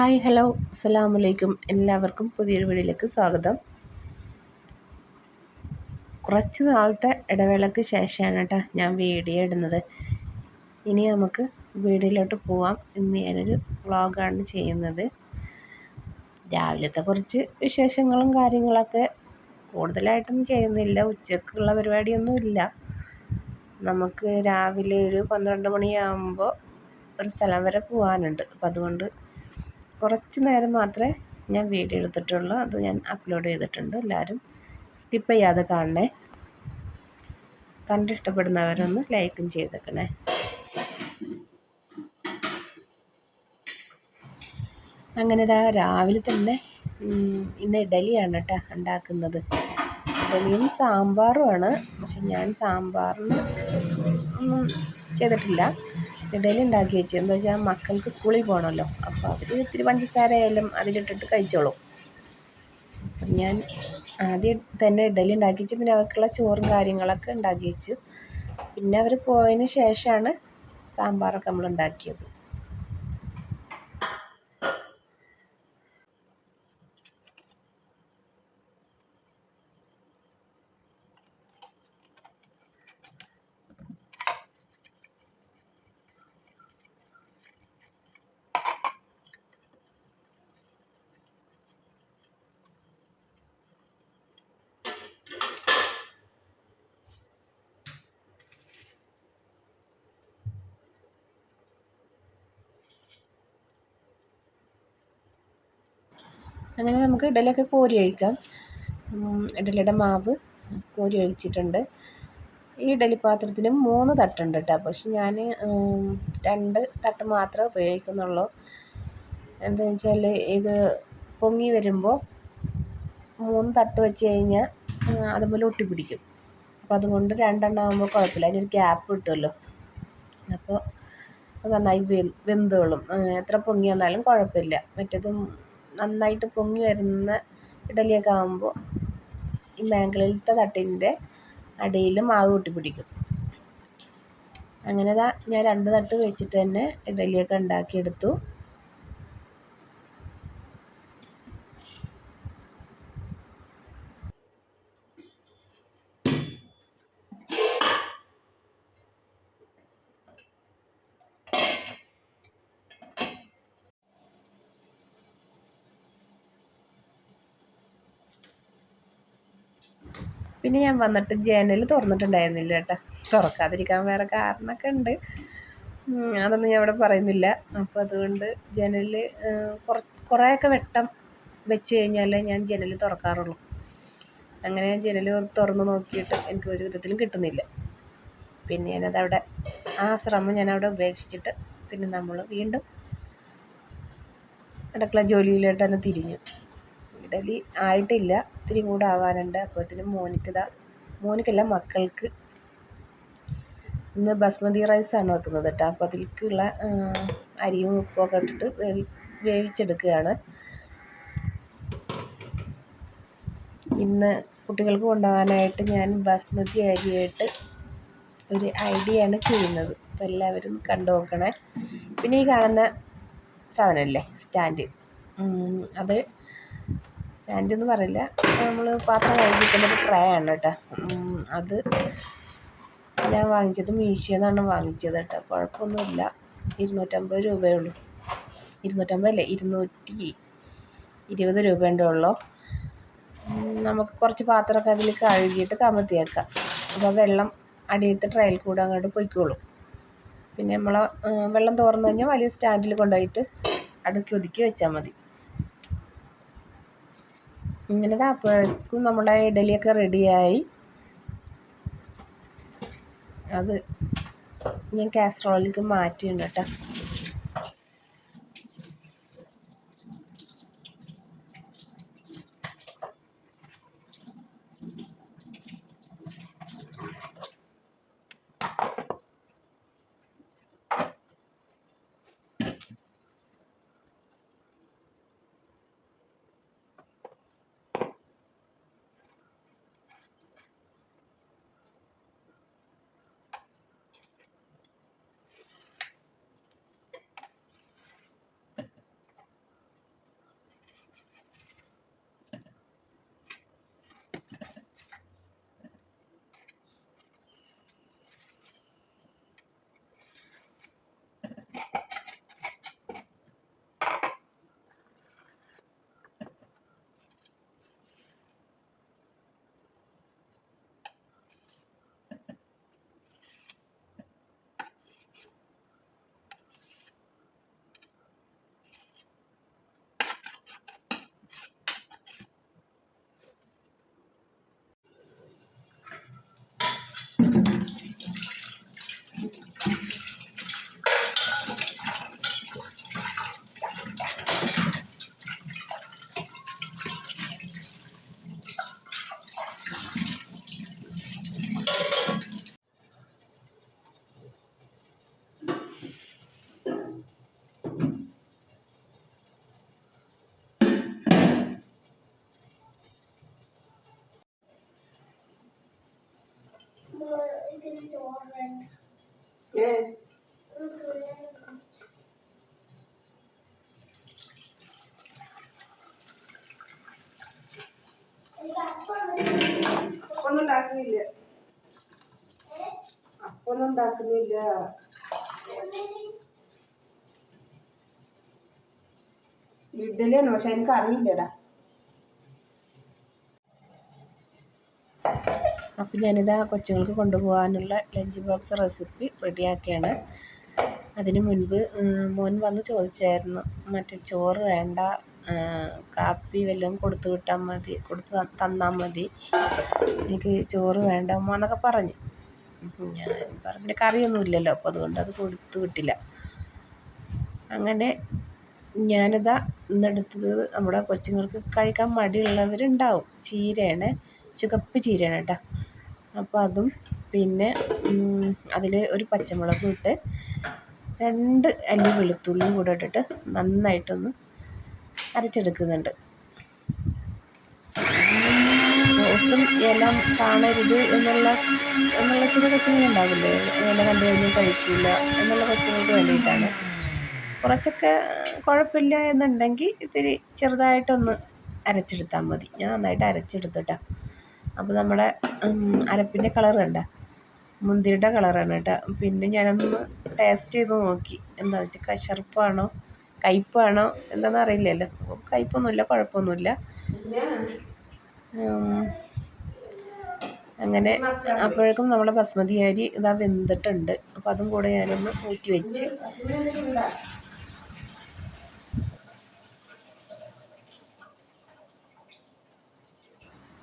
Hi hello അസ്സാം വലൈക്കും എല്ലാവർക്കും പുതിയൊരു വീഡിയോയിലേക്ക് സ്വാഗതം. കുറച്ച് നാളത്തെ ഇടവേളയ്ക്ക് ശേഷമാണ് കേട്ടോ ഞാൻ വീഡിയോ ഇടുന്നത്. ഇനി നമുക്ക് വീഡിയോയിലോട്ട് പോവാം. ഇന്ന് ഞാനൊരു വ്ളോഗാണ് ചെയ്യുന്നത്. രാവിലത്തെ കുറച്ച് വിശേഷങ്ങളും കാര്യങ്ങളൊക്കെ കൂടുതലായിട്ടൊന്നും ചെയ്യുന്നില്ല. ഉച്ചക്കുള്ള പരിപാടിയൊന്നും ഇല്ല. നമുക്ക് രാവിലെ ഒരു പന്ത്രണ്ട് മണിയാകുമ്പോൾ ഒരു സ്ഥലം വരെ പോകാനുണ്ട് അപ്പം അതുകൊണ്ട് കുറച്ച് നേരം മാത്രമേ ഞാൻ വീഡിയോ എടുത്തിട്ടുള്ളൂ. അത് ഞാൻ അപ്ലോഡ് ചെയ്തിട്ടുണ്ട്. എല്ലാവരും സ്കിപ്പ് ചെയ്യാതെ കാണണേ. കണ്ടിഷ്ടപ്പെടുന്നവരൊന്ന് ലൈക്കും ചെയ്തേക്കണേ. അങ്ങനെ ഇതാ രാവിലെ തന്നെ ഇന്ന് ഇഡലിയാണ് കേട്ടോ ഉണ്ടാക്കുന്നത്. ഇഡലിയും സാമ്പാറുമാണ് പക്ഷെ ഞാൻ സാമ്പാറിന് ഒന്നും ചെയ്തിട്ടില്ല. ഇഡലി ഉണ്ടാക്കി വെച്ചു. എന്താ വെച്ചാൽ മക്കൾക്ക് സ്കൂളിൽ പോകണമല്ലോ അപ്പോൾ അവർ ഇത്തിരി പഞ്ചസാര ആയാലും അതിലിട്ടിട്ട് കഴിച്ചോളും. ഞാൻ ആദ്യം തന്നെ ഇഡലി ഉണ്ടാക്കി വെച്ചു. പിന്നെ അവർക്കുള്ള ചോറും കാര്യങ്ങളൊക്കെ ഉണ്ടാക്കി വെച്ചു. പിന്നെ അവർ പോയതിന് ശേഷമാണ് സാമ്പാറൊക്കെ നമ്മൾ ഉണ്ടാക്കിയത്. അങ്ങനെ നമുക്ക് ഇഡലിയൊക്കെ കോരി ഒഴിക്കാം. ഇഡലിയുടെ മാവ് കോരി ഒഴിച്ചിട്ടുണ്ട്. ഈ ഇഡലി പാത്രത്തിന് മൂന്ന് തട്ടുണ്ട് കേട്ടോ. പക്ഷെ ഞാൻ രണ്ട് തട്ട് മാത്രമേ ഉപയോഗിക്കുന്നുള്ളൂ. എന്താണെന്ന് വെച്ചാൽ ഇത് പൊങ്ങി വരുമ്പോൾ മൂന്ന് തട്ട് വെച്ച് കഴിഞ്ഞാൽ അതുപോലെ ഒട്ടിപ്പിടിക്കും. അപ്പോൾ അതുകൊണ്ട് രണ്ടെണ്ണം ആകുമ്പോൾ കുഴപ്പമില്ല. അതിനൊരു ഗ്യാപ്പ് കിട്ടുമല്ലോ. അപ്പോൾ നന്നായി വെന്തോളും. എത്ര പൊങ്ങി വന്നാലും കുഴപ്പമില്ല. മറ്റേത് നന്നായിട്ട് പൊങ്ങി വരുന്ന ഇഡലിയൊക്കെ ആകുമ്പോൾ ഈ മേഖലയിലത്തെ തട്ടിന്റെ അടിയിൽ മാവ് ഒട്ടിപ്പിടിക്കും അങ്ങനെ ഞാൻ രണ്ട് തട്ട് വെച്ചിട്ട് തന്നെ ഇഡലിയൊക്കെ ഉണ്ടാക്കിയെടുത്തു. പിന്നെ ഞാൻ വന്നിട്ട് ജനൽ തുറന്നിട്ടുണ്ടായിരുന്നില്ല കേട്ടോ. തുറക്കാതിരിക്കാൻ വേറെ കാരണമൊക്കെ ഉണ്ട്. അതൊന്നും ഞാൻ ഇവിടെ പറയുന്നില്ല. അപ്പോൾ അതുകൊണ്ട് ജനൽ കുറ കുറേയൊക്കെ വെട്ടം വെച്ച് കഴിഞ്ഞാലേ ഞാൻ ജനൽ തുറക്കാറുള്ളൂ. അങ്ങനെ ഞാൻ ജനൽ തുറന്ന് നോക്കിയിട്ട് എനിക്ക് ഒരു വിധത്തിലും കിട്ടുന്നില്ല. പിന്നെ ഞാനതവിടെ ആ ശ്രമം ഞാൻ അവിടെ ഉപേക്ഷിച്ചിട്ട് പിന്നെ നമ്മൾ വീണ്ടും അടുക്കള ജോലിയിലോട്ട് തന്നെ തിരിഞ്ഞു. ഇഡലി ആയിട്ടില്ല. ഇത്തിരി കൂടെ ആവാനുണ്ട്. അപ്പോഴത്തേനും മോനിക്കിതാ മോനിക്കല്ല മക്കൾക്ക് ഇന്ന് ബസ്മതി റൈസാണ് വെക്കുന്നത് കേട്ടോ. അപ്പോൾ അതിലേക്കുള്ള അരിയും ഉപ്പൊക്കെ ഇട്ടിട്ട് വേവി വേവിച്ചെടുക്കുകയാണ്. ഇന്ന് കുട്ടികൾക്ക് കൊണ്ടുപോകാനായിട്ട് ഞാൻ ബസ്മതി അരിയായിട്ട് ഒരു ഐഡിയ ആണ് ചെയ്യുന്നത്. അപ്പോൾ എല്ലാവരും കണ്ടു നോക്കണേ. പിന്നെ ഈ കാണുന്ന സാധനമല്ലേ സ്റ്റാൻഡ്. അത് സ്റ്റാൻഡ് എന്ന് പറയില്ല. നമ്മൾ പാത്രം കഴുകിക്കുന്ന ഒരു ട്രേ ആണ് കേട്ടോ അത് ഞാൻ വാങ്ങിച്ചത് മീഷോന്നാണ് വാങ്ങിച്ചത് കേട്ടോ കുഴപ്പമൊന്നുമില്ല ഇരുന്നൂറ്റമ്പത് രൂപയേ ഉള്ളൂ. ഇരുന്നൂറ്റമ്പതല്ലേ ഇരുന്നൂറ്റി ഇരുപത് രൂപേന്റെ ഉള്ളൂ? നമുക്ക് കുറച്ച് പാത്രമൊക്കെ അതിൽ കഴുകിയിട്ട് കമത്തി വെക്കാം അപ്പോൾ വെള്ളം അടിയിലത്തെ ട്രയൽ കൂടെ അങ്ങോട്ട് പൊയ്ക്കോളും. പിന്നെ നമ്മളെ വെള്ളം തോർന്നു കഴിഞ്ഞാൽ വലിയ സ്റ്റാൻഡിൽ കൊണ്ടുപോയിട്ട് അടുക്കി ഒതുക്കി വെച്ചാൽ മതി. ഇങ്ങനെ അപ്പോഴേക്കും നമ്മുടെ ഇഡലിയൊക്കെ റെഡിയായി. അത് ഞാൻ കാസറോളിലേക്ക് മാറ്റിയിട്ടുണ്ട് കേട്ടോ. ഏ അപ്പൊന്നും ഉണ്ടാക്കുന്നില്ല. ഉണ്ടാക്കുന്നില്ല. ഇഡ്ഡലിയാണ് പക്ഷെ എനിക്ക് അറിയില്ലടാ അപ്പം ഞാനിതാ കൊച്ചുങ്ങൾക്ക് കൊണ്ടുപോകാനുള്ള ലഞ്ച് ബോക്സ് റെസിപ്പി റെഡിയാക്കിയാണ്. അതിന് മുൻപ് മോൻ വന്ന് ചോദിച്ചായിരുന്നു മറ്റേ ചോറ് വേണ്ട കാപ്പി വല്ലതും കൊടുത്തു വിട്ടാൽ മതി കൊടുത്ത് തന്നാൽ മതി. എനിക്ക് ചോറ് വേണ്ട അമ്മ എന്നൊക്കെ പറഞ്ഞു. ഞാൻ പറഞ്ഞു കറിയൊന്നും ഇല്ലല്ലോ അപ്പോൾ അതുകൊണ്ട് അത് കൊടുത്തു വിട്ടില്ല. അങ്ങനെ ഞാനിതാ ഇന്നെടുത്തത് നമ്മുടെ കൊച്ചുങ്ങൾക്ക് കഴിക്കാൻ മടിയുള്ളവരുണ്ടാവും. ചീരയാണ് ചുവപ്പ് ചീരയാണ് കേട്ടോ. അപ്പോൾ അതും പിന്നെ അതിൽ ഒരു പച്ചമുളകും ഇട്ട് രണ്ട് അല്ലി വെളുത്തുള്ളിയും കൂടെ ഇട്ടിട്ട് നന്നായിട്ടൊന്ന് അരച്ചെടുക്കുന്നുണ്ട്. ഒട്ടും ഇല കാണരുത് എന്നുള്ള എന്നുള്ള ചില കൊച്ചുങ്ങളുണ്ടാവില്ലേ ഇല കണ്ടു കഴിഞ്ഞാൽ കഴിക്കില്ല എന്നുള്ള കൊച്ചുങ്ങൾക്ക് വേണ്ടിയിട്ടാണ്. കുറച്ചൊക്കെ കുഴപ്പമില്ല എന്നുണ്ടെങ്കിൽ ഇത്തിരി ചെറുതായിട്ടൊന്ന് അരച്ചെടുത്താൽ മതി. ഞാൻ നന്നായിട്ട് അരച്ചെടുത്തിട്ടാ അപ്പോൾ നമ്മുടെ അരപ്പിന്റെ കളർ കണ്ട? മുന്തിരിയുടെ കളറാണ് കേട്ടോ. പിന്നെ ഞാനൊന്ന് ടേസ്റ്റ് ചെയ്ത് നോക്കി. എന്താ വെച്ചാൽ കശർപ്പാണോ കയ്പ്പാണോ എന്താണെന്ന് അറിയില്ലല്ലോ. കയ്പ്പൊന്നുമില്ല കുഴപ്പമൊന്നുമില്ല. അങ്ങനെ അപ്പോഴേക്കും നമ്മുടെ ബസ്മതി അരി ഇതാ വെന്തിട്ടുണ്ട്. അപ്പോൾ അതും കൂടെ ഞാനൊന്ന് ഊറ്റി വെച്ച്.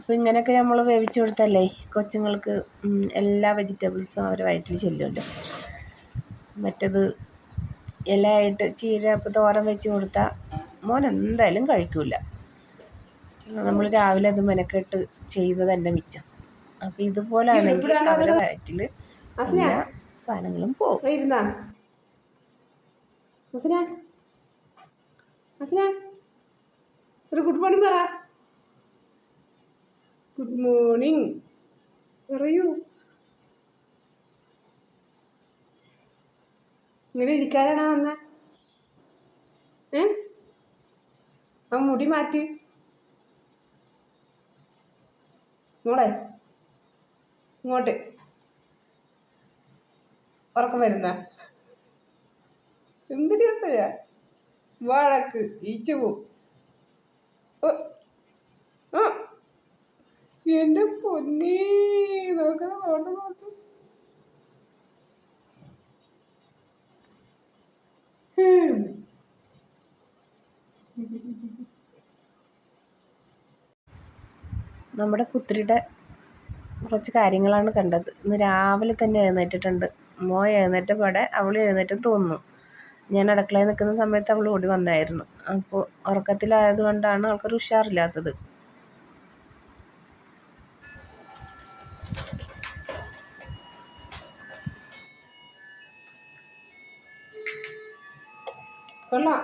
അപ്പോൾ ഇങ്ങനെയൊക്കെ നമ്മൾ വേവിച്ച് കൊടുത്തല്ലേ കൊച്ചുങ്ങൾക്ക് എല്ലാ വെജിറ്റബിൾസും അവർ വയറ്റിൽ ചെല്ലുമല്ലോ മറ്റത് ഇലയായിട്ട് ചീര ഇപ്പോൾ തോരൻ വെച്ച് കൊടുത്താൽ മോൻ എന്തായാലും കഴിക്കില്ല നമ്മൾ രാവിലെ അത് മെനക്കെട്ട് ചെയ്യുന്നത് എന്റെ മിച്ചം. അപ്പോൾ ഇതുപോലാണെങ്കിൽ അവരുടെ വയറ്റിൽ എല്ലാ സാധനങ്ങളും പോകും ഒരു ഗുഡ് മോർണിംഗ് പറ. ഗുഡ് മോർണിംഗ് പറയൂ ഇങ്ങനെ ഇരിക്കാനാണോ വന്ന? ഏ? ആ മുടി മാറ്റി. മോളെ ഇങ്ങോട്ട്. ഉറക്കം വരുന്ന. എന്തിനാ വഴക്ക് ഈച്ചു പോവും എന്റെ പൊന്നേ നോക്കണം നോട്ട് നോക്ക്. നമ്മുടെ പുത്രിയുടെ കുറച്ച് കാര്യങ്ങളാണ് കണ്ടത്. ഇന്ന് രാവിലെ തന്നെ എഴുന്നേറ്റിട്ടുണ്ട്. മോ എഴുന്നേറ്റ പാടെ അവൾ എഴുന്നേറ്റം തോന്നുന്നു. ഞാൻ അടുക്കളയിൽ നിൽക്കുന്ന സമയത്ത് അവൾ ഓടി വന്നായിരുന്നു. അപ്പോൾ ഉറക്കത്തിലായത് കൊണ്ടാണ് അവൾക്കൊരു ഉഷാറില്ലാത്തത്. കൊള്ളാം.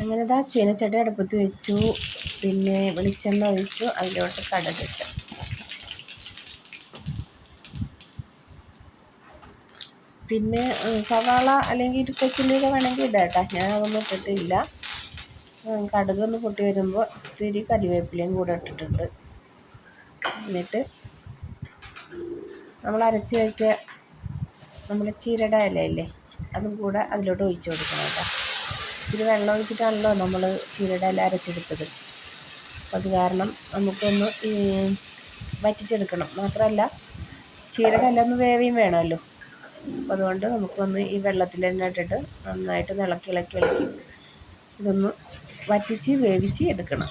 അങ്ങനെ ഇതാ ചീനച്ചട്ടി അടുപ്പത്ത് വെച്ചു. പിന്നെ വെളിച്ചെണ്ണ ഒഴിച്ചു. അതിലോട്ട് കടുകിട്ടു പിന്നെ സവാള അല്ലെങ്കിൽ കൊച്ചുള്ളിയൊക്കെ വേണമെങ്കിൽ ഇടാം കേട്ടോ. ഞാൻ അതൊന്നും ഇട്ടിട്ടില്ല കടുകൊന്ന് പൊട്ടി വരുമ്പോൾ ഇത്തിരി കരിവേപ്പിലയും കൂടെ ഇട്ടിട്ടുണ്ട്. എന്നിട്ട് നമ്മൾ അരച്ച് വെച്ച നമ്മുടെ ചീരയുടെ ഇലയില്ലേ അതും കൂടെ അതിലോട്ട് ഒഴിച്ചു കൊടുക്കണം കേട്ടോ. ഇത്തിരി വെള്ളം ഒഴിച്ചിട്ടാണല്ലോ നമ്മൾ ചീരയുടെ ഇല അരച്ചെടുത്തത്. അപ്പോൾ അത് കാരണം നമുക്കൊന്ന് വറ്റിച്ചെടുക്കണം. മാത്രമല്ല ചീരയുടെ ഇല ഒന്ന് വേവിയും വേണമല്ലോ. അപ്പോൾ അതുകൊണ്ട് നമുക്കൊന്ന് ഈ വെള്ളത്തിൽ തന്നെ ഇട്ടിട്ട് നന്നായിട്ട് ഇളക്കി ഇളക്കി ഇളക്കി ഇതൊന്ന് വറ്റിച്ച് വേവിച്ച് എടുക്കണം.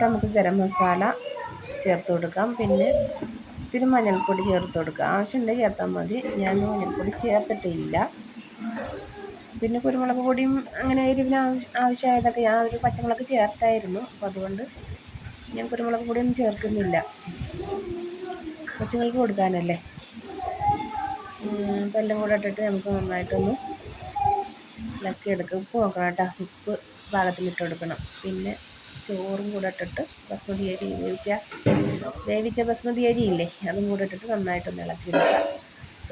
ഇതിലോട്ട് നമുക്ക് ഗരം മസാല ചേർത്ത് കൊടുക്കാം. പിന്നെ ഇത്തിരി മഞ്ഞൾപ്പൊടി ചേർത്ത് കൊടുക്കാം. ആവശ്യമുണ്ടെങ്കിൽ ചേർത്താൽ മതി. ഞാൻ മഞ്ഞൾപ്പൊടി ചേർത്തിട്ടില്ല. പിന്നെ കുരുമുളക് പൊടിയും അങ്ങനെ എരിവിന് ആവശ്യമായതൊക്കെ ഞാൻ ഒരു പച്ചമുളക് ചേർത്തായിരുന്നു. അപ്പോൾ അതുകൊണ്ട് ഞാൻ കുരുമുളക് പൊടിയൊന്നും ചേർക്കുന്നില്ല. കൊച്ചുങ്ങൾക്ക് കൊടുക്കാനല്ലേ? അപ്പം എല്ലാം കൂടെ ഇട്ടിട്ട് നമുക്ക് നന്നായിട്ടൊന്ന് ഇളക്കിയെടുക്കാം. ഉപ്പ് നോക്കണം കേട്ടോ. ഉപ്പ് പാകത്തിലിട്ട് കൊടുക്കണം. പിന്നെ ചോറും കൂടെ ഇട്ടിട്ട് ബസ്മതി അരി വേവിച്ച. വേവിച്ച ബസ്മതി അരി ഇല്ലേ? അതും കൂടെ ഇട്ടിട്ട് നന്നായിട്ടൊന്ന് ഇളക്കിയെടുക്കുക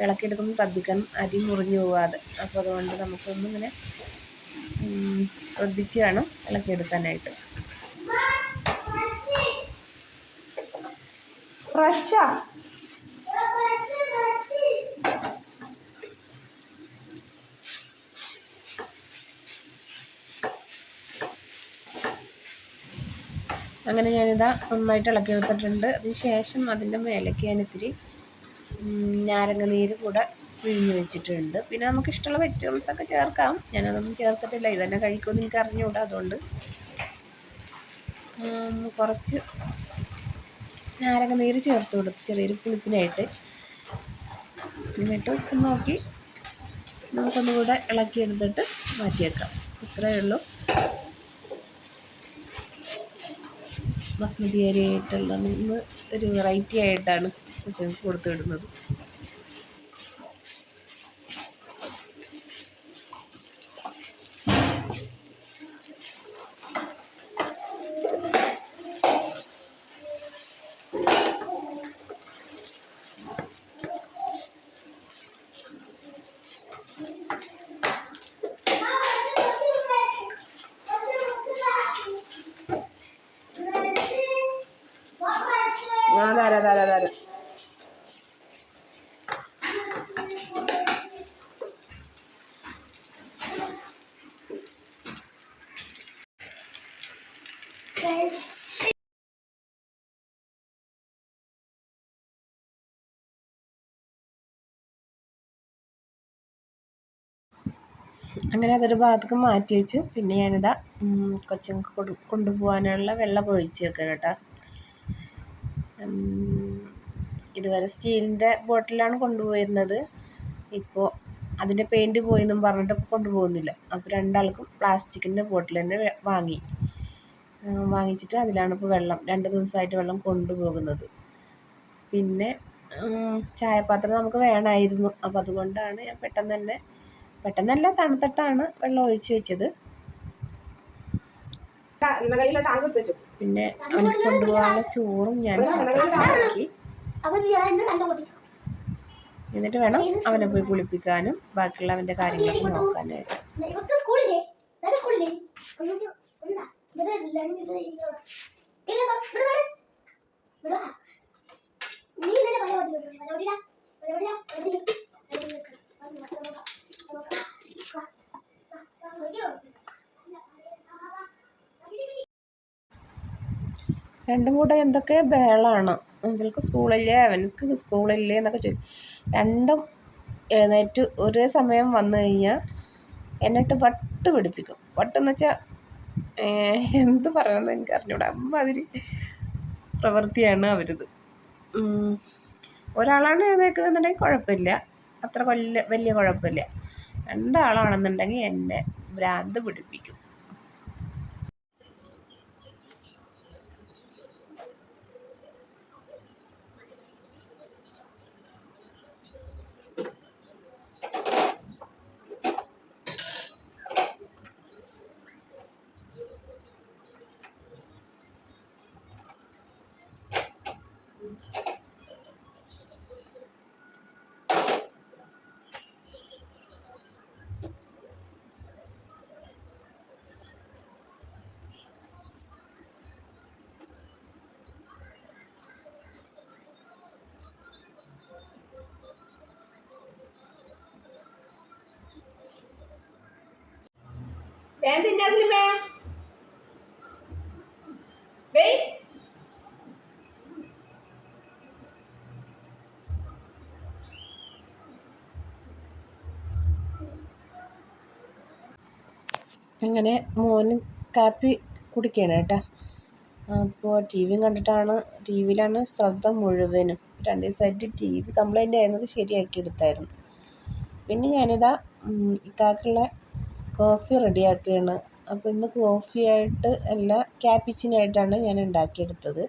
ഇളക്കിയെടുക്കുമ്പോൾ ശ്രദ്ധിക്കണം അരി മുറിഞ്ഞു പോവാതെ. അപ്പോൾ അതുകൊണ്ട് നമുക്കൊന്നിങ്ങനെ ശ്രദ്ധിച്ച് വേണം ഇളക്കിയെടുക്കാനായിട്ട്. ഫ്രഷാ? അങ്ങനെ ഞാനിതാ നന്നായിട്ട് ഇളക്കി എടുത്തിട്ടുണ്ട് ശേഷം അതിന്റെ മേലേക്ക് ഞാൻ ഇത്തിരി നാരങ്ങ നീര് കൂടെ പിഴിഞ്ഞ് വെച്ചിട്ടുണ്ട്. പിന്നെ നമുക്ക് ഇഷ്ടമുള്ള വെജിറ്റബിൾസ് ഒക്കെ ചേർക്കാം. ഞാനതൊന്നും ചേർത്തിട്ടില്ല. ഇതന്നെ കഴിക്കുമെന്ന് എനിക്ക് അറിഞ്ഞുകൂടാ അതുകൊണ്ട്. കുറച്ച് നാരങ്ങ നീര് ചേർത്ത് കൊടുത്ത് ചെറിയൊരു പുളിപ്പിനായിട്ട് എന്നിട്ട് ഉപ്പ് നോക്കി നമുക്കൊന്നുകൂടെ ഇളക്കിയെടുത്തിട്ട് മാറ്റിയേക്കാം. ഇത്രയേ ഉള്ളൂ. ബസ്മതി അരി ആയിട്ടുള്ള ഒരു വെറൈറ്റി ആയിട്ടാണ് കൊടുത്തു വിടുന്നത്. അങ്ങനെ അതൊരു ഭാഗത്തേക്ക് മാറ്റി വെച്ചു പിന്നെ ഞാനിതാ കൊച്ചുങ്ങൾക്ക് കൊടു കൊണ്ടുപോകാനുള്ള വെള്ളം ഒഴിച്ച് വെക്കണം കേട്ടോ ഇതുവരെ സ്റ്റീലിന്റെ ബോട്ടിലാണ് കൊണ്ടുപോയിരുന്നത്. ഇപ്പോൾ അതിന്റെ പെയിന്റ് പോയെന്നും പറഞ്ഞിട്ട് കൊണ്ടുപോകുന്നില്ല. അപ്പോൾ രണ്ടാൾക്കും പ്ലാസ്റ്റിക്കിന്റെ ബോട്ടിൽ തന്നെ വാങ്ങി. വാങ്ങിച്ചിട്ട് അതിലാണ് ഇപ്പോൾ വെള്ളം രണ്ട് ദിവസമായിട്ട് വെള്ളം കൊണ്ടുപോകുന്നത്. പിന്നെ ചായപാത്രം നമുക്ക് വേണമായിരുന്നു. അപ്പോൾ അതുകൊണ്ടാണ് ഞാൻ പെട്ടെന്ന് തന്നെ പെട്ടെന്നല്ല തണുത്തിട്ടാണ് വെള്ളം ഒഴിച്ച് വെച്ചത്. പിന്നെ കൊണ്ടുപോകാനുള്ള ചോറും ഞാൻ ആക്കി എന്നിട്ട് വേണം അവനെ പോയി കുളിപ്പിക്കാനും ബാക്കിയുള്ള അവന്റെ കാര്യങ്ങളൊക്കെ നോക്കാനായിട്ട്. നീ രണ്ടും കൂടെ എന്തൊക്കെ ബഹളമാണ് ഇവൾക്ക് സ്കൂളില്ലേ അവനക്ക് സ്കൂളില്ലേ എന്നൊക്കെ ചോദിക്കും രണ്ടും എഴുന്നേറ്റ് ഒരേ സമയം വന്നു കഴിഞ്ഞാൽ എന്നിട്ട് വട്ട് പിടിപ്പിക്കും. വട്ടെന്ന് വെച്ചാൽ എന്ത് പറയണമെന്ന് എനിക്ക് അറിഞ്ഞൂടാ. അമ്മാതിരി പ്രവൃത്തിയാണ് അവരത്. ഒരാളാണ് എഴുന്നേൽക്കുന്നുണ്ടെങ്കിൽ കുഴപ്പമില്ല. അത്ര വലിയ വലിയ കുഴപ്പമില്ല. രണ്ടാളാണെന്നുണ്ടെങ്കിൽ എന്നെ ഭ്രാന്ത് പിടിപ്പിക്കും. വേഗം തിന്നാ സ്ലിമേ അങ്ങനെ മോന് കാപ്പി കുടിക്കണം കേട്ടോ. അപ്പോൾ ടി വിയും കണ്ടിട്ടാണ് ടി വിയിലാണ് ശ്രദ്ധ മുഴുവനും. രണ്ട് ദിവസമായിട്ട് ടി വി കംപ്ലൈന്റ് ആയിരുന്നത് ശരിയാക്കി എടുത്തായിരുന്നു. പിന്നെ ഞാനിതാ ഇക്കാക്കുള്ള കോഫി റെഡിയാക്കുകയാണ്. അപ്പോൾ ഇന്ന് കോഫിയായിട്ട് അല്ല ക്യാപ്പിച്ചിനായിട്ടാണ് ഞാൻ ഉണ്ടാക്കിയെടുത്തത്.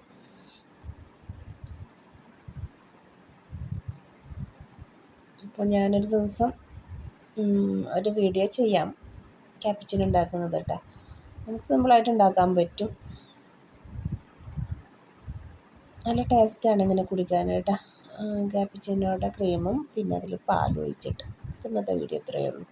അപ്പോൾ ഞാനൊരു ദിവസം ഒരു വീഡിയോ ചെയ്യാം ക്യാപ്പിച്ചിൻ ഉണ്ടാക്കുന്നത് കേട്ടോ. നമുക്ക് സിമ്പിളായിട്ട് ഉണ്ടാക്കാൻ പറ്റും. നല്ല ടേസ്റ്റാണ് ഇങ്ങനെ കുടിക്കാനായിട്ട് ക്യാപ്പിച്ചിനോടെ ക്രീമും പിന്നെ അതിൽ പാലും ഒഴിച്ചിട്ട് ഇന്നത്തെ വീഡിയോ ഇത്രയേ ഉള്ളൂ.